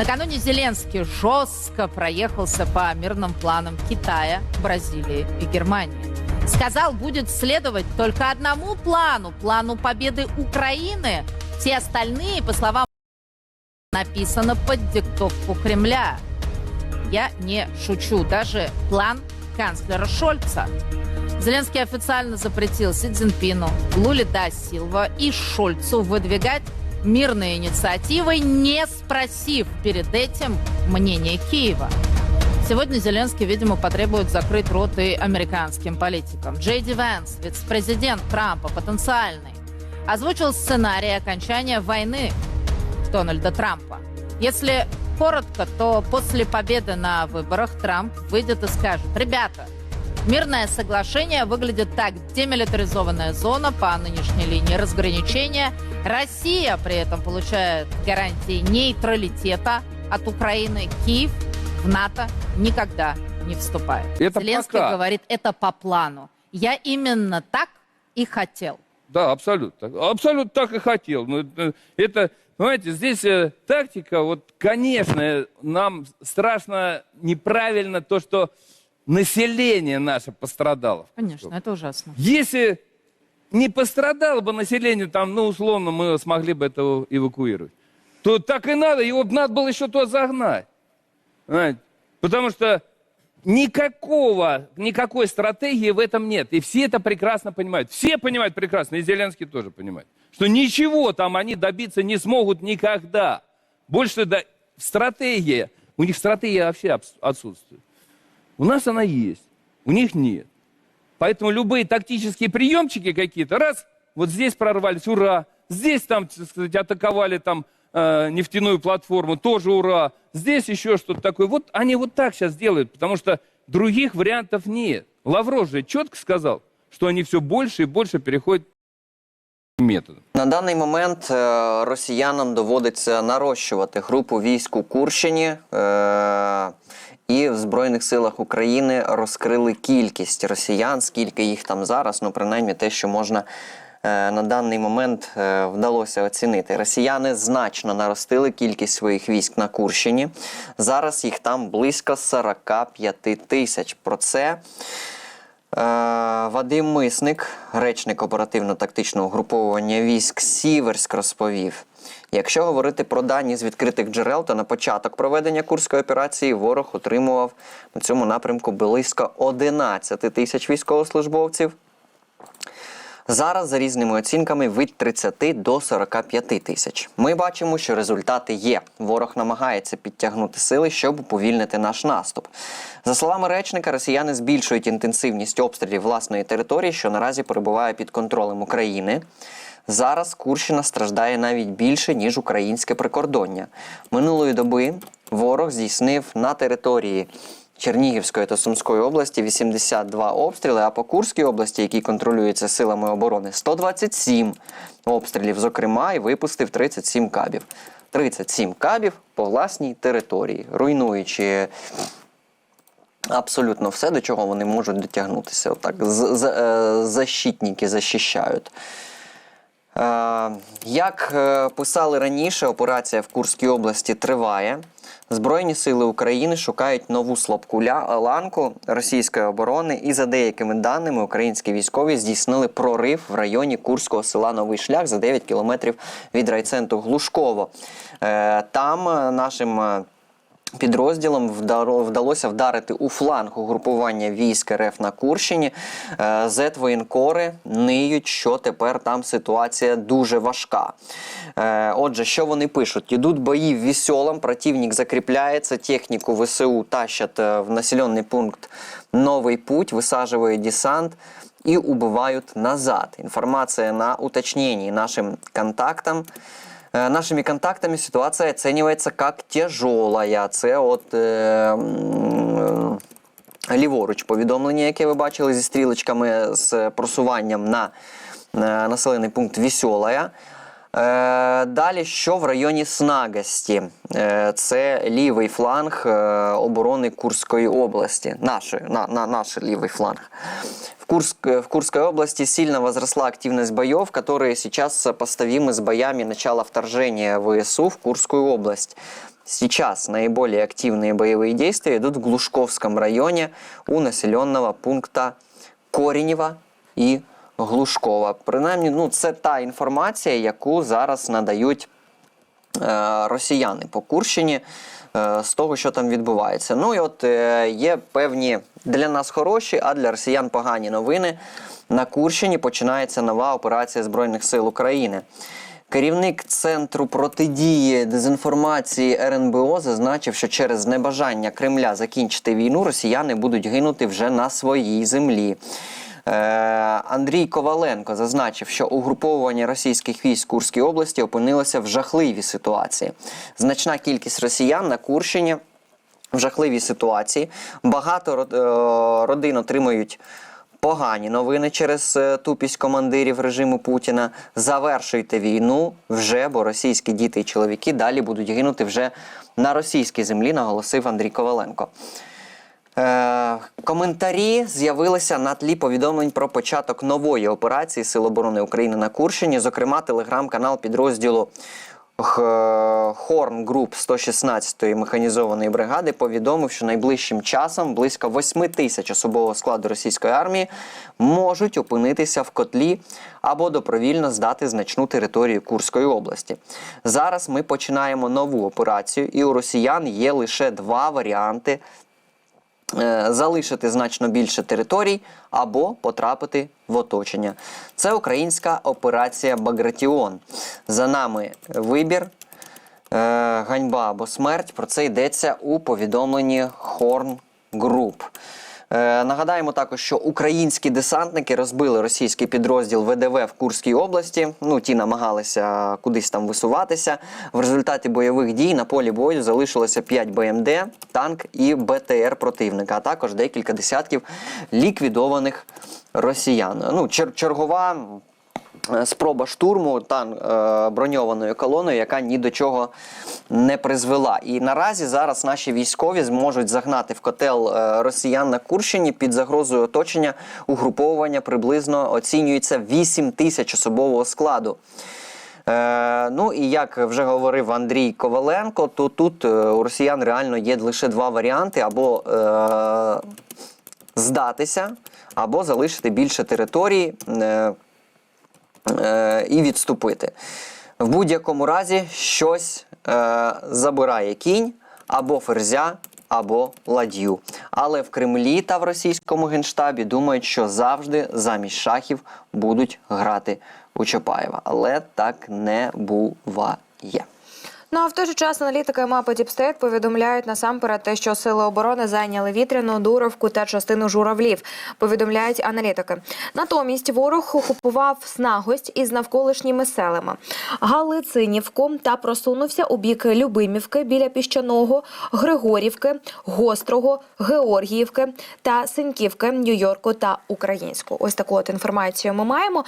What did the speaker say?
Накануне Зеленский жестко проехался по мирным планам Китая, Бразилии и Германии. Сказал, будет следовать только одному плану, плану победы Украины. Все остальные, по словам написано под диктовку Кремля. Я не шучу. Даже план канцлера Шольца. Зеленский официально запретил Си Цзиньпину, Луле да Силва и Шольцу выдвигать мирные инициативы, не спросив перед этим мнения Киева. Сегодня Зеленский, видимо, потребует закрыть рот и американским политикам. Джей Ди Вэнс, вице-президент Трампа, потенциальный, озвучил сценарий окончания войны Дональда Трампа. Если коротко, то после победы на выборах Трамп выйдет и скажет, ребята, мирное соглашение выглядит так, демилитаризованная зона по нынешней линии разграничения, Россия при этом получает гарантии нейтралитета от Украины, Киев в НАТО никогда не вступает. Это Зеленский пока. говорит, это по плану. Я именно так и хотел. Да, абсолютно. Абсолютно так и хотел. Но это, это, понимаете, здесь э, тактика, вот, конечно, нам страшно неправильно то, что население наше пострадало. Конечно, это ужасно. Если не пострадало бы население, там, ну, условно, мы смогли бы это эвакуировать, то так и надо, его надо было еще туда загнать. Понимаете? Потому что никакого, никакой стратегии в этом нет. И все это прекрасно понимают. Все понимают прекрасно, и Зеленский тоже понимает, что ничего там они добиться не смогут никогда. Больше да, стратегия, у них стратегия вообще отсутствует. У нас она есть, у них нет. Поэтому любые тактические приемчики какие-то, раз, вот здесь прорвались, ура. Здесь там, так сказать, атаковали там э, нефтяную платформу, тоже ура. Здесь еще что-то такое. Вот они вот так сейчас делают, потому что других вариантов нет. Лавров же четко сказал, что они все больше и больше переходят к методам. На даний момент е, росіянам доводиться нарощувати групу військ у Курщині. е, І в Збройних силах України розкрили кількість росіян, скільки їх там зараз, ну принаймні те, що можна е, на даний момент е, вдалося оцінити. Росіяни значно наростили кількість своїх військ на Курщині. Зараз їх там близько 45 тисяч. Про це Е, Вадим Мисник, речник оперативно-тактичного угруповування військ Сіверськ, розповів: якщо говорити про дані з відкритих джерел, то на початок проведення курської операції ворог отримував на цьому напрямку близько 11 тисяч військовослужбовців. Зараз за різними оцінками від 30 до 45 тисяч. Ми бачимо, що результати є. Ворог намагається підтягнути сили, щоб уповільнити наш наступ. За словами речника, росіяни збільшують інтенсивність обстрілів власної території, що наразі перебуває під контролем України. Зараз Курщина страждає навіть більше, ніж українське прикордоння. Минулої доби ворог здійснив на території Чернігівської та Сумської області 82 обстріли, а по Курській області, які контролюються силами оборони, 127 обстрілів, зокрема, і випустив 37 кабів. 37 кабів по власній території, руйнуючи абсолютно все, до чого вони можуть дотягнутися. Отак е, защитники захищають. Як е, писали раніше, операція в Курській області триває. Збройні сили України шукають нову слабку ланку російської оборони, і за деякими даними українські військові здійснили прорив в районі Курського села Новий Шлях за 9 кілометрів від райцентру Глушково. Е, Там е, нашим Підрозділом вдалося вдарити у фланг угрупування військ РФ на Курщині. Е, Зет-воєнкори ниють, що тепер там ситуація дуже важка. Е, Отже, що вони пишуть? Ідуть бої в веселом, противник закріпляється, техніку ВСУ тащат е, в населений пункт Новий Путь, висаджує десант і убивають назад. Інформація на уточнении нашим контактам. Е, Нашими контактами ситуація оцінюється як тяжелая. Це от е, ліворуч повідомлення, яке ви бачили зі стрілочками з просуванням на е, населений пункт Вісьолая. Е, Далі, що в районі Снагості? Е, Це лівий фланг е, оборони Курської області. Нашої, на, на, наш лівий фланг. В, Курск, в Курской области сильно возросла активность боев, которые сейчас сопоставимы с боями начала вторжения ВСУ в Курскую область. сейчас наиболее активные боевые действия идут в Глушковском районе у населенного пункта Коренєва і Глушкова. Принаймні, ну, це та інформація, яку зараз надають е, росіяни по Курщині е, з того, що там відбувається. Ну і от е, є певні для нас хороші, а для росіян погані новини. На Курщині починається нова операція Збройних сил України. Керівник центру протидії дезінформації РНБО зазначив, що через небажання Кремля закінчити війну росіяни будуть гинути вже на своїй землі. Е, Андрій Коваленко зазначив, що угруповування російських військ в Курській області опинилося в жахливій ситуації. Значна кількість росіян на Курщині в жахливій ситуації. Багато е, родин отримують погані новини через е, тупість командирів режиму Путіна. Завершуйте війну вже, бо російські діти і чоловіки далі будуть гинути вже на російській землі, наголосив Андрій Коваленко. Е, коментарі з'явилися на тлі повідомлень про початок нової операції Сил оборони України на Курщині. Зокрема, телеграм-канал підрозділу Хорн Груп 116-ї механізованої бригади повідомив, що найближчим часом близько 8 тисяч особового складу російської армії можуть опинитися в котлі або добровільно здати значну територію Курської області. Зараз ми починаємо нову операцію, і у росіян є лише два варіанти залишити значно більше територій або потрапити в оточення. Це українська операція Багратіон. За нами вибір. Е, ганьба або смерть. Про це йдеться у повідомленні Horn Group. Е, нагадаємо також, що українські десантники розбили російський підрозділ ВДВ в Курській області. Ну, ті намагалися кудись там висуватися. В результаті бойових дій на полі бою залишилося 5 БМД, танк і БТР противника, а також декілька десятків ліквідованих росіян. Ну, чер- чергова спроба штурму тан е, броньованою колоною, яка ні до чого не призвела. І наразі зараз наші військові зможуть загнати в котел е, росіян на Курщині під загрозою оточення угруповування приблизно оцінюється 8 тисяч особового складу. Е, ну і як вже говорив Андрій Коваленко, то тут е, у росіян реально є лише два варіанти: або е, здатися, або залишити більше території. Е, е, і відступити. В будь-якому разі щось е, забирає кінь або ферзя, або ладью. Але в Кремлі та в російському генштабі думають, що завжди замість шахів будуть грати у Чапаєва. Але так не буває. Ну а в той же час аналітики мапи Діпстейт повідомляють насамперед те, що сили оборони зайняли вітряну дуровку та частину журавлів. Повідомляють аналітики. Натомість ворог окупував снагость із навколишніми селами Галицинівку та просунувся у бік Любимівки біля піщаного, Григорівки, Гострого, Георгіївки та Синьківки, Нью-Йорку та Українську. Ось таку от інформацію ми маємо.